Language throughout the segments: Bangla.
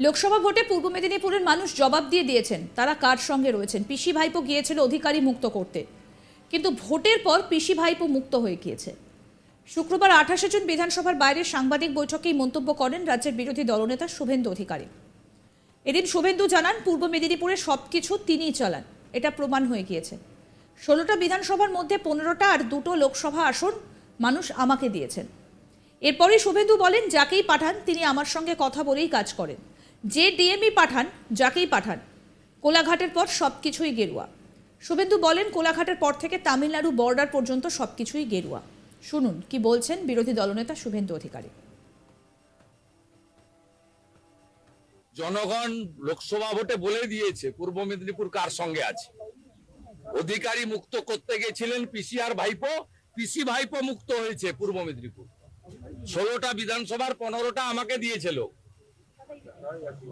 লোকসভা ভোটে পূর্ব মেদিনীপুরের মানুষ জবাব দিয়ে দিয়েছেন, তারা কার সঙ্গে রয়েছেন? পিসি ভাইপো গিয়েছিল অধিকারী মুক্ত করতে। কিন্তু ভোটের পর পিসি ভাইপো মুক্ত হয়ে গিয়েছে। শুক্রবার আঠাশে জুন বিধানসভার বাইরে সাংবাদিক বৈঠকেই মন্তব্য করেন রাজ্যের বিরোধী দলনেতা শুভেন্দু অধিকারী। এদিন শুভেন্দু জানান, পূর্ব মেদিনীপুরে সব কিছু তিনিই চালান। এটা প্রমাণ হয়ে গিয়েছে। ষোলোটা বিধানসভার মধ্যে পনেরোটা আর দুটো লোকসভা আসন মানুষ আমাকে দিয়েছেন। এরপরে শুভেন্দু বলেন, যাকেই পাঠান তিনি আমার সঙ্গে কথা বলেই কাজ করেন। যে ডিএমই পাঠান, যাকেই পাঠান, কোলাঘাটের পর সব কিছুই গেরুয়া। শুভেন্দু বলেন, কোলাঘাটের পর থেকে তামিলনাড়ু বর্ডার পর্যন্ত সব কিছুই গেরুয়া। শুনুন, কি বলছেন বিরোধী দলনেতা শুভেন্দু অধিকারী। জনগণ লোকসভা ভোটে বলে দিয়েছে, পূর্ব মেদিনীপুর কার সঙ্গে আছে? অধিকারী মুক্ত করতে গেছিলেন পিসি আর ভাইপো, পিসি ভাইপো মুক্ত হয়েছে পূর্ব মেদিনীপুর। ষোলোটা বিধানসভার পনেরোটা আমাকে দিয়েছিল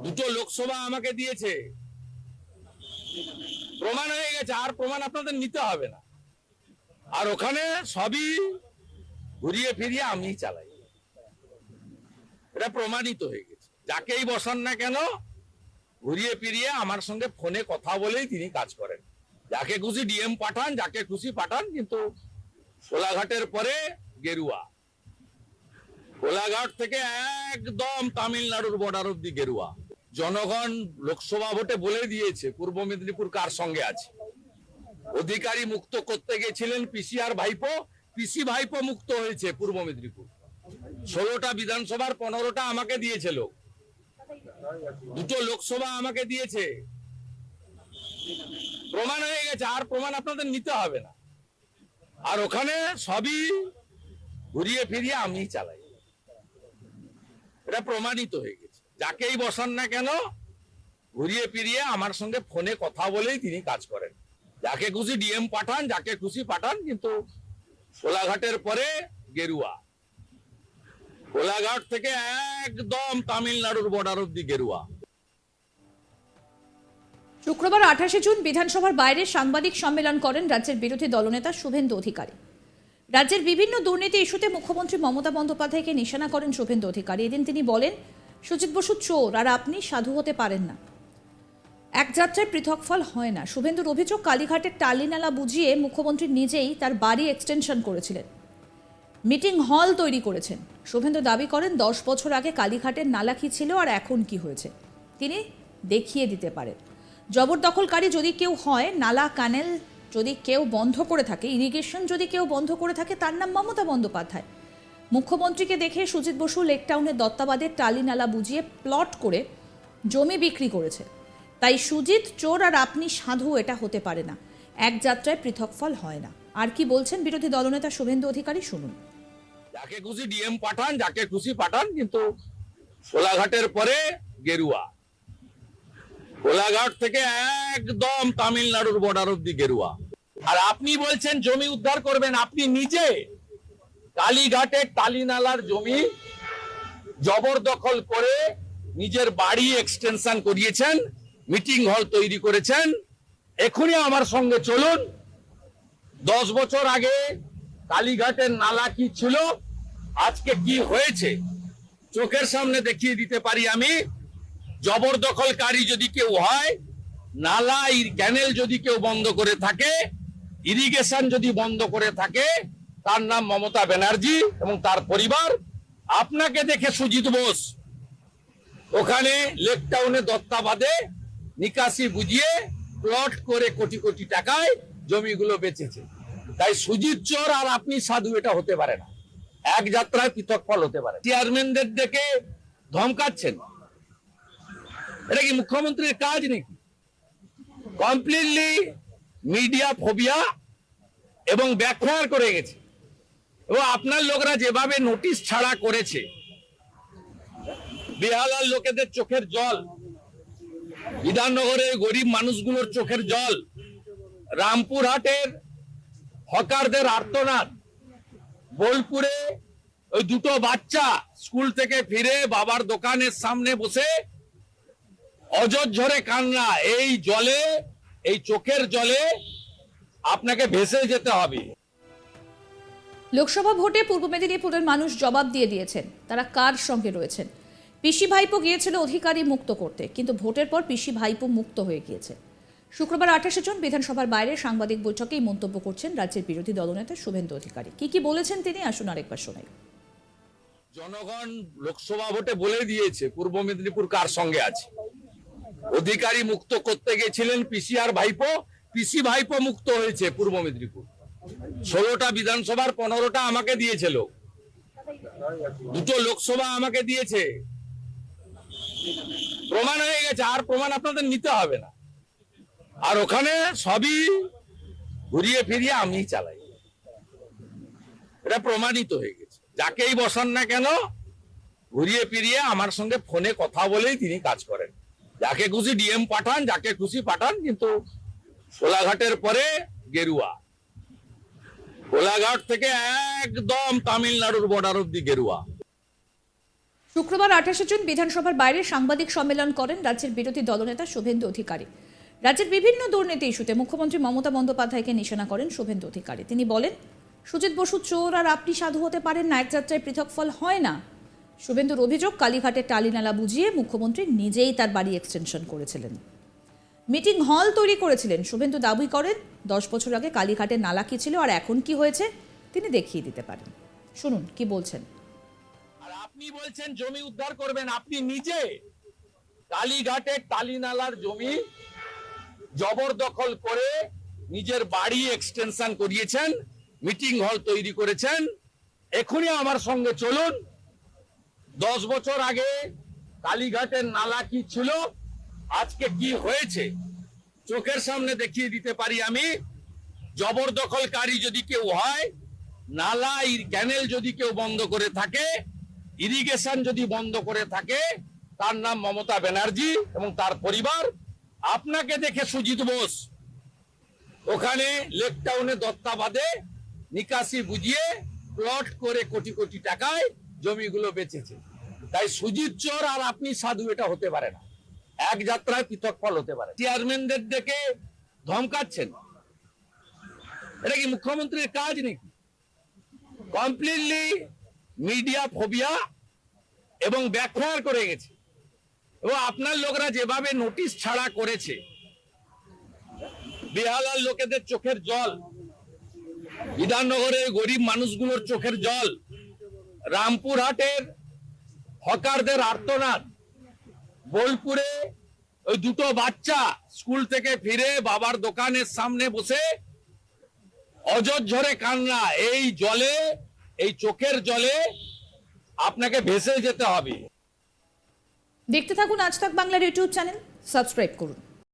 দুটো লোকসভা আমাকে দিয়েছে। প্রমাণ হয়ে গেছে, আর প্রমাণ আপনাদের নিতে হবে না। আর ওখানে সবই ঘুরিয়ে ফিরিয়ে আমি চালাই। এটা প্রমাণিত হয়ে গেছে। যাকেই বসান না কেন, ঘুরিয়ে ফিরিয়ে আমার সঙ্গে ফোনে কথা বলেই তিনি কাজ করেন। যাকে খুশি ডিএম পাঠান, যাকে খুশি পাঠান, কিন্তু কোলাঘাটের পরে গেরুয়া। কোলাঘাট থেকে একদম তামিলনাড়ুর বর্ডার অব্দি গেরুয়া। জনগণ লোকসভা ভোটে বলে দিয়েছে, পূর্ব মেদিনীপুর কার সঙ্গে আছে? অধিকারী মুক্ত করতে গেছিলেন পিসিআর ভাইপো, পিসি ভাইপো মুক্ত হয়েছে পূর্ব মেদিনীপুর। ষোলোটা বিধানসভার পনেরোটা আমাকে দিয়েছিল দুটো লোকসভা আমাকে দিয়েছে। প্রমাণ হয়ে গেছে, আর প্রমাণ আপনাদের নিতে হবে না। আর ওখানে সবই ঘুরিয়ে ফিরিয়ে আমি চালাই। এটা প্রমাণিত হয়ে গেছে। যাকেই বসান না কেন, ঘুরিয়ে ফিরিয়ে আমার সঙ্গে ফোনে কথা বলেই তিনি কাজ করেন। যাকে খুশি ডিএম পাঠান, যাকে খুশি পাঠান, কিন্তু কোলাঘাটের পরে গেরুয়া। কোলাঘাট থেকে একদম তামিলনাড়ুর বর্ডার অব্দি গেরুয়া। শুক্রবার আঠাশে জুন বিধানসভার বাইরে সাংবাদিক সম্মেলন করেন রাজ্যের বিরোধী দলনেতা শুভেন্দু অধিকারী। রাজ্যের বিভিন্ন দুর্নীতি ইস্যুতে মুখ্যমন্ত্রী মমতা বন্দ্যোপাধ্যায়কে নিশানা করেন শুভেন্দু অধিকারী। এদিন তিনি বলেন, সুজিত বসু চোর আর আপনি সাধু হতে পারেন না। এক যাত্রায় পৃথক ফল হয় না। শুভেন্দুর অভিযোগ, কালীঘাটের টালিনালা বুঝিয়ে মুখ্যমন্ত্রী নিজেই তার বাড়ি এক্সটেনশন করেছিলেন। মিটিং হল তৈরি করেছেন। শুভেন্দু দাবি করেন, দশ বছর আগে কালীঘাটের নালা কি ছিল আর এখন কি হয়েছে? তিনি দেখিয়ে দিতে পারেন। জবরদখলকারী যদি কেউ হয়, নালা, কানেল যদি কেউ বন্ধ করে থাকে ইরিগেশন যদি কেউ বন্ধ করে থাকে, তার নাম মমতা বন্দ্যোপাধ্যায়। মুখ্যমন্ত্রীকে দেখে সুজিত বসু লেকটাউনের দত্তাবাদের টালি নালা বুঝিয়ে প্লট করে জমি বিক্রি করেছে। তাই সুজিত, চোর আর আপনি সাধু এটা হতে পারে না। এক যাত্রায় পৃথক ফল হয় না। আর কি বলছেন বিরোধী দলনেতা শুভেন্দু অধিকারী শুনুন। যাকে খুশি ডিএম পাঠান, যাকে খুশি পাঠান, কিন্তু কোলাঘাটের পরে গেরুয়া। কোলাঘাট থেকে একদম তামিলনাড়ুর বর্ডার অব্দি গেরুয়া। আর আপনি বলছেন জমি উদ্ধার করবেন, আপনি নিজে কালীঘাটের টালিনালার জমি জবরদখল করে নিজের বাড়ি এক্সটেনশন করিয়েছেন মিটিং হল তৈরি করেছেন। এখনই আমার সঙ্গে চলুন। দশ বছর আগে কালীঘাটের নালা কি ছিল? আজকে কি হয়েছে? চোখের সামনে দেখিয়ে দিতে পারি আমি। জবরদখলকারী যদি কেউ হয়, নালা ক্যানেল যদি কেউ বন্ধ করে থাকে, ইরিগেশন যদি বন্ধ করে থাকে, তার নাম মমতা ব্যানার্জি এবং তার পরিবার। আপনাকে দেখে সুজিত বোস, ওখানে লেক টাউনে দত্তাবাদে নিকাশি বুঝিয়ে প্লট করে কোটি কোটি টাকায় জমিগুলো বেচেছে। তাই সুজিত চোর আর আপনি সাধু, এটা হতে পারে না। এক যাত্রায় পৃথক ফল হতে পারে। চেয়ারম্যানদের দেখে ধমকাচ্ছেন। এটা কি মুখ্যমন্ত্রীর কাজ নাকি? কমপ্লিটলি মিডিয়া ফোবিয়া এবং ব্যাখ্যার করে গেছে। এবং আপনার লোকরা যেভাবে নোটিশ ছাড়া করেছে, বেহালার লোকেদের চোখের জল, বিধাননগরের গরিব মানুষগুলোর চোখের জল, রামপুরহাটের হকারদের আর্তনাদ, বোলপুরে ওই দুটো বাচ্চা স্কুল থেকে ফিরে বাবার দোকানের সামনে বসে অজর কান্না এই জলে এই চোখের জলে আপনাকে ভেসে যেতে হবে। লোকসভা ভোটে পূর্ব মেদিনীপুরের মানুষ জবাব দিয়ে দিয়েছেন তারা কার সঙ্গে রয়েছেন? পিসি ভাইপো গিয়েছিল অধিকারী মুক্ত করতে কিন্তু ভোটের পর পিসি ভাইপো মুক্ত হয়ে গিয়েছে। শুক্রবার আঠাশে জন বিধানসভার বাইরে সাংবাদিক বৈঠকে এই মন্তব্য করছেন রাজ্যের বিরোধী দলনেতা শুভেন্দু অধিকারী। কি কি বলেছেন তিনি? আসুন আরেকবার শোনাই। জনগণ লোকসভা ভোটে বলে দিয়েছে পূর্ব মেদিনীপুর কার সঙ্গে আছে। অধিকারী মুক্ত করতে গেছিলেন পিসি আর ভাইপো, পিসি ভাইপো মুক্ত হয়েছে পূর্ব মেদিনীপুর। ষোলোটা বিধানসভার পনেরোটা আমাকে দিয়েছিল দুটো লোকসভা আমাকে দিয়েছে। প্রমাণ হয়ে গেছে, আর প্রমাণ আপনাদের নিতে হবে না। আর ওখানে সবই ঘুরিয়ে ফিরিয়ে আমি চালাই। এটা প্রমাণিত হয়ে গেছে। যাকেই বসান না কেন, ঘুরিয়ে ফিরিয়ে আমার সঙ্গে ফোনে কথা বলেই তিনি কাজ করেন। যাকে খুশি ডিএম পাঠান, যাকে খুশি পাঠান, কিন্তু কোলাঘাটের পরে গেরুয়া। কোলাঘাট থেকে একদম তামিলনাড়ুর বর্ডার অব্দি গেরুয়া। শুক্রবার আঠাশে জুন বিধানসভার বাইরে সাংবাদিক সম্মেলন করেন রাজ্যের বিরোধী দলনেতা শুভেন্দু অধিকারী। রাজ্যের বিভিন্ন দুর্নীতি ইস্যুতে মুখ্যমন্ত্রী মমতা বন্দ্যোপাধ্যায়কে নিশানা করেন শুভেন্দু অধিকারী। তিনি বলেন, সুজিত বসু চোর আর আপনি সাধু হতে পারেন না, এক যাত্রায় পৃথক ফল হয় না। শুভেন্দুর অভিযোগ, কালীঘাটের টালিনালা বুঝিয়ে মুখ্যমন্ত্রী নিজেই তার বাড়ি এক্সটেনশন করেছিলেন। মিটিং হল তৈরি করেছিলেন। শুভেন্দু দাবি করেন, দশ বছর আগে কালীঘাটের নালা কি ছিল আর এখন কি হয়েছে, তিনি দেখিয়ে দিতে পারেন। শুনুন, কি বলছেন? আর আপনি বলছেন জমি উদ্ধার করবেন, আপনি নিজে কালীঘাটের টালিনালার জমি জবরদখল করে নিজের বাড়ি এক্সটেনশন করিয়েছেন মিটিং হল তৈরি করেছেন। এখনই আমার সঙ্গে চলুন দশ বছর আগে কালীঘাটের নালা কি ছিল? আজকে কি হয়েছে? চোখের সামনে দেখিয়ে দিতে পারি আমি। জবরদখলকারী যদি কেউ হয়, নালা ক্যানেল যদি কেউ বন্ধ করে থাকে, ইরিগেশন যদি বন্ধ করে থাকে, তার নাম মমতা ব্যানার্জি এবং তার পরিবার। আপনাকে দেখে সুজিত বোস। ওখানে লেক টাউনে দত্তাবাদে নিকাশি বুঝিয়ে প্লট করে কোটি কোটি টাকায় জমিগুলো বেচেছে। তাই সুজিত চোর আর আপনি সাধু, এটা হতে পারে না। এক যাত্রায় পৃথক ফল হতে পারে। চেয়ারম্যানদের দেখে ধমকাচ্ছেন। এটা কি মুখ্যমন্ত্রীর কাজ নাকি? কমপ্লিটলি মিডিয়া ফোবিয়া এবং ব্যাকফায়ার করে গেছে। এবং আপনার লোকরা যেভাবে নোটিশ ছাড়া করেছে, বেহালার লোকেদের চোখের জল, বিধাননগরের গরিব মানুষগুলোর চোখের জল, রামপুরহাটের হকারদের আর্তনাদ। বোলপুরে ওই দুটো বাচ্চা স্কুল থেকে ফিরে বাবার দোকানের সামনে বসে অজর কান্না, এই জলে, এই চোখের জলে আপনাকে ভেসে যেতে হবে। দেখতে থাকুন আজ তাক বাংলার ইউটিউব চ্যানেল, সাবস্ক্রাইব করুন।